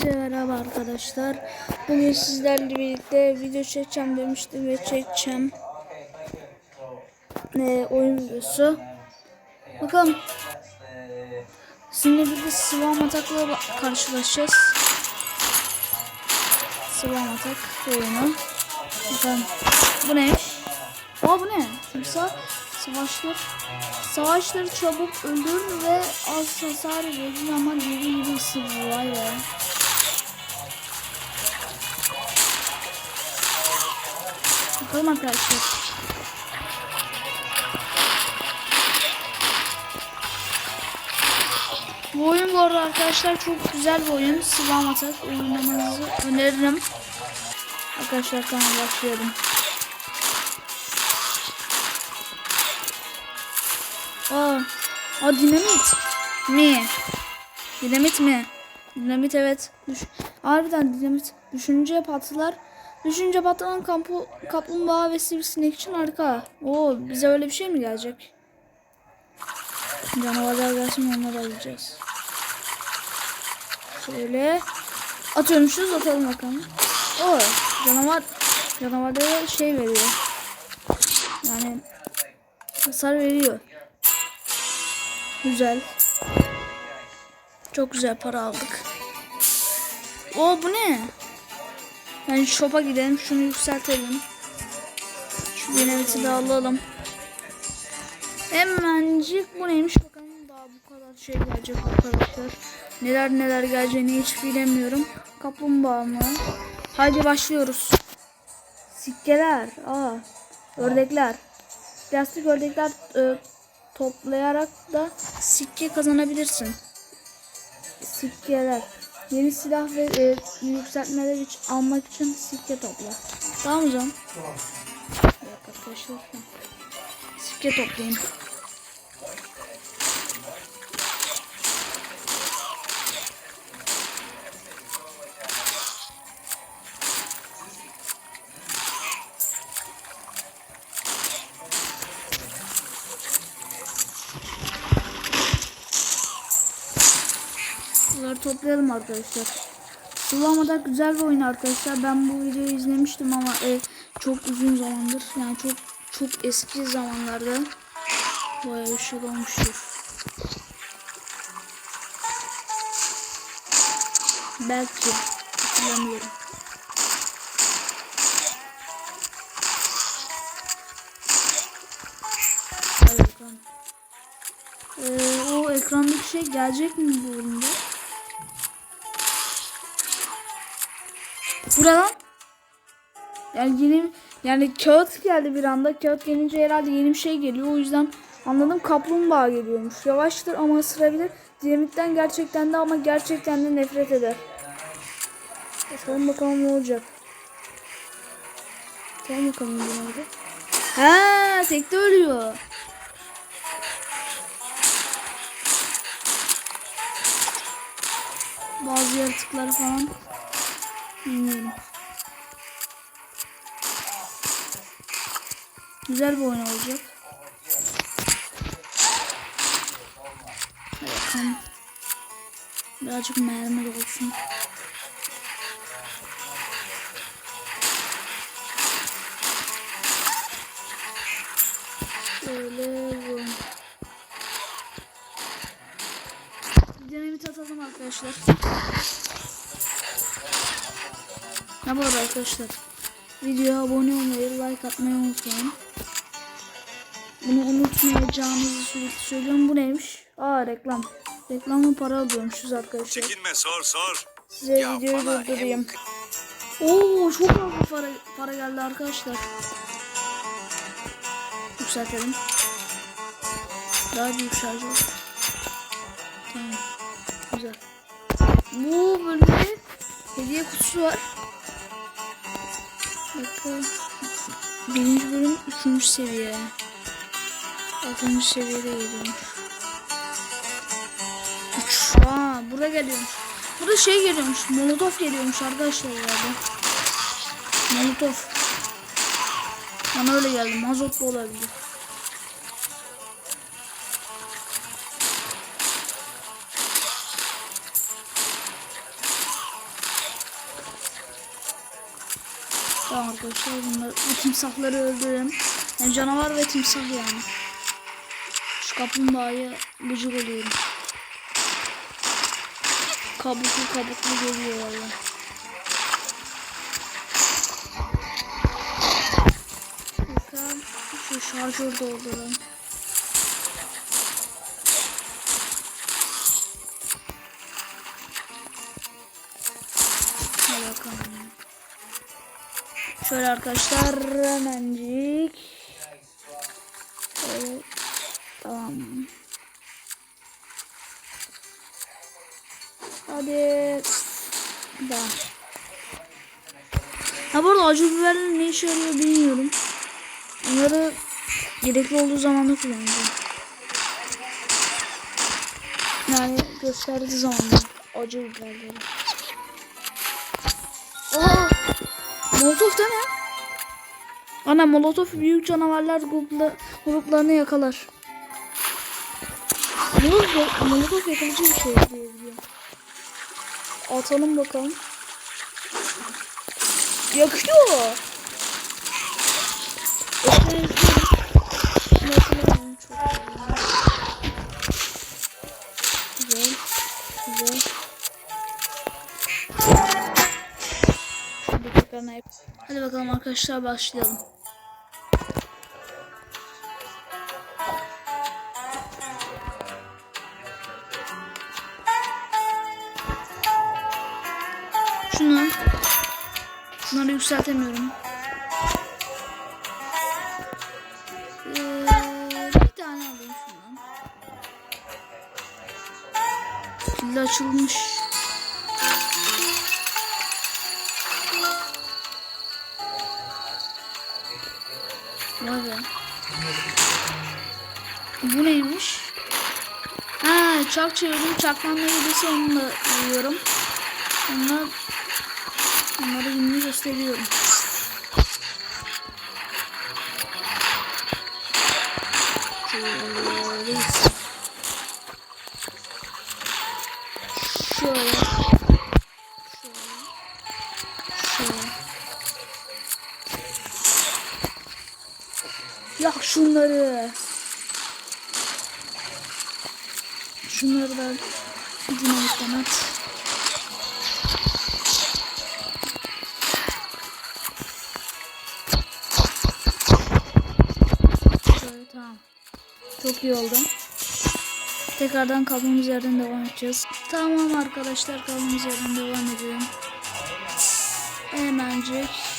Hepinize merhaba arkadaşlar. Bugün sizlerle birlikte video çekeceğim demiştim ve çekeceğim. Ne oyun videosu. Bakalım. Sizinle birlikte Swarm Attack'la ba- karşılaşacağız. Swarm Attack oyunu. Bakalım. Bu neymiş? Aa bu ne? Timsah savaşlar. Savaşları çabuk öldürür ve az hasar verir ama deli gibi ısırır. Vay be. Bakalım arkadaşlar. Bu oyun bu arada arkadaşlar çok güzel bir oyun. Slam Attack oynamanızı öneririm. Arkadaşlar kanala başlayalım. Aa, aa dinamit mi? Dinamit mi? Dinamit evet. Düş Harbiden dinamit. Düşünce patlar. Düşünce patlanan kampu, kaplumbağa ve sivrisinek için harika. Oo, bize öyle bir şey mi gelecek? Canavarlar gelsin onları alacağız. Şöyle atıyormuşuz atalım bakalım. Oo, canavar canavarlara şey veriyor. Yani hasar veriyor. Güzel. Çok güzel para aldık. O bu ne? Yani shop'a gidelim. Şunu yükseltelim. Şu dinamiti de alalım. Hemencik bu neymiş bakalım. Daha bu kadar şey gelecek arkadaşlar. Neler neler geleceğini hiç bilemiyorum. Kaplumbağa mı? Haydi başlıyoruz. Sikkeler. Aa. Ördekler. Plastik ördekler e, toplayarak da sikke kazanabilirsin. Sikkeler. Yeni silah ve e, yükseltmeler için almak için sikke topla. Tamam mı canım? Bir dakika arkadaşlar. Sikke toplayayım. Toplayalım arkadaşlar. Sulamada güzel bir oyun arkadaşlar. Ben bu videoyu izlemiştim ama e, çok uzun zamandır. Yani çok çok eski zamanlarda. Bayağı bir şey olmuştur. Belki. Hatırlamıyorum. Ee, o ekrandaki şey gelecek mi bu oyunda? Buradan yani yeni yani kağıt geldi bir anda. Kağıt gelince herhalde yeni bir şey geliyor. O yüzden anladım kaplumbağa geliyormuş. Yavaştır ama ısırabilir. Dinamitten gerçekten de ama gerçekten de nefret eder. Bakalım bakalım ne olacak. Tamam bakalım ne. Ha, tekte ölüyor. Bazı yaratıkları falan bilmiyorum. Güzel bir oyun olacak. Bakalım. Birazcık mermi olsun. Arada arkadaşlar. Videoya abone olmayı, like atmayı unutmayın. Bunu unutmayacağınızı sürekli söylüyorum. Bu neymiş? Aa reklam. Reklamla para alıyormuşuz arkadaşlar. Çekinme sor sor. Size Ya videoyu durdurayım. Oo çok fazla para, para geldi arkadaşlar. Yükseltelim. Daha büyük şarj var. Tamam. Güzel. Bu bölümde hediye kutusu var. Birinci bölüm üçüncü seviye. Altıncı seviyede geliyormuş. Üç. Aa, burada geliyormuş. Burada şey geliyormuş. Molotov geliyormuş arkadaşlar herhalde. Molotov. Bana öyle geldi. Mazot da olabilir. Arkadaşlar bunları, bu timsahları öldürelim. Yani canavar ve timsah yani. Şu kaplumbağaya gıcık oluyorum. Kabuklu kabuklu geliyor valla. Şu şarjör. Hadi bakalım. Şöyle arkadaşlar hemencik. Evet. Tamam. Hadi. Da. Ha bu arada acı biberler ne işe yarıyor bilmiyorum. Onları gerekli olduğu zaman da kullanacağım. Yani gösterdiği zaman acı biberleri. Oha! Molotov değil mi? Ana Molotov büyük canavarlar grupla, gruplarını yakalar. Molotov, Molotov yakalıcı bir şey diye biliyorum. Atalım bakalım. Yakıyor. Güzel. Tekrarına yap. Hadi bakalım arkadaşlar başlayalım. Şunu. Şunları yükseltemiyorum. Ee, açılmış. Ha, çark çevirdim. Çakmanla yedisi onunla yiyorum. Onlar onları yine gösteriyorum. Yak şunları. Şunları da dinamitten at. Şöyle tamam. Çok iyi oldu. Tekrardan kaldığımız yerden devam edeceğiz. Tamam arkadaşlar kaldığımız yerden devam ediyorum. Hemencik.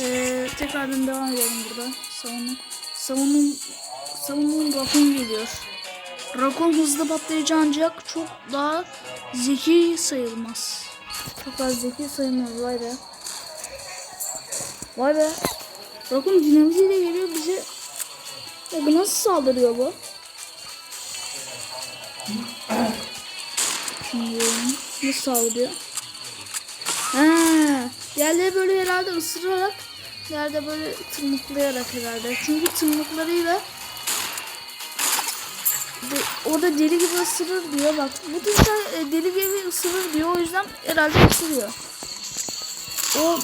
Ee, tekrardan devam edelim burada. Savunun. Savunun. Savunun rakun geliyor. Rakun hızlı patlayıcı ancak çok daha zeki sayılmaz. Çok daha zeki sayılmaz vay be. Vay be. Rakun dinamitiyle geliyor bize. Ya bu nasıl saldırıyor bu? Şimdi nasıl saldırıyor? Ha, yerleri böyle herhalde ısırarak, yerde böyle tırmıklayarak herhalde. Çünkü tırmıklarıyla de, orada deli gibi ısırır diyor. Bak bu da e, deli gibi ısırır diyor. O yüzden herhalde ısırıyor. O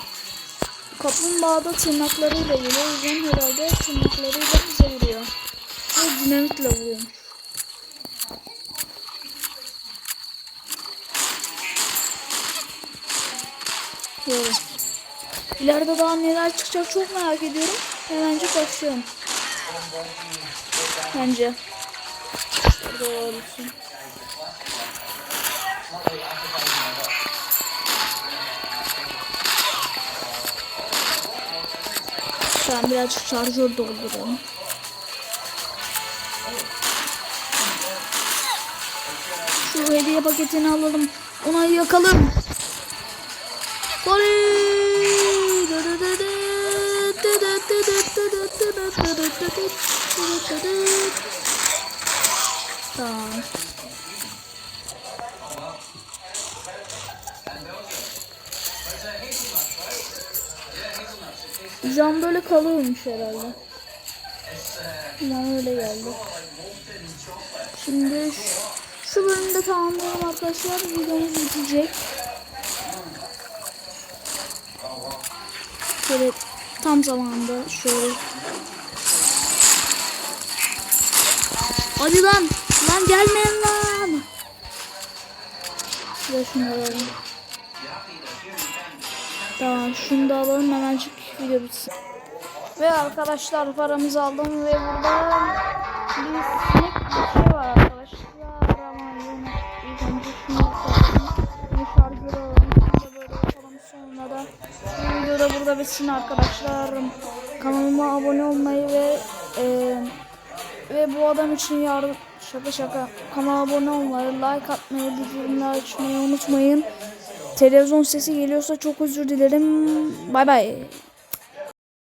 kaplumbağada tırnaklarıyla geliyor. O yüzden herhalde tırnaklarıyla bize vuruyor. Ve dinamitle vuruyor. Böyle. İleride daha neler çıkacak çok merak ediyorum. Hemencik başlıyorum. Bence. Burada olsun. An birazcık şarjör dolduralım. Şu hediye paketini alalım. Ona yakalım. Tamam. Cam böyle kalıyormuş herhalde. Bana öyle geldi. Şimdi Şu bölümde tamamlayalım arkadaşlar. Videomuz bitecek. Şöyle tam zamanında şöyle. Hadi lan. Lan gelmeyin lan. Şöyle şunu alalım. Tamam şunu da alalım hemencik video bitsin. Ve arkadaşlar paramızı aldım ve burada bir sinek bir şey var arkadaşlar. Ama ilk önce şunu yapalım. Bunu şarjörü alalım. Şimdi böyle yapalım. Sonra da bu videoda burada bitsin arkadaşlar. Kanalıma abone olmayı ve e, ve bu adam için yardım şaka şaka kanala abone olmayı, like atmayı, bildirimleri açmayı unutmayın. Televizyon sesi geliyorsa çok özür dilerim. Bay bay.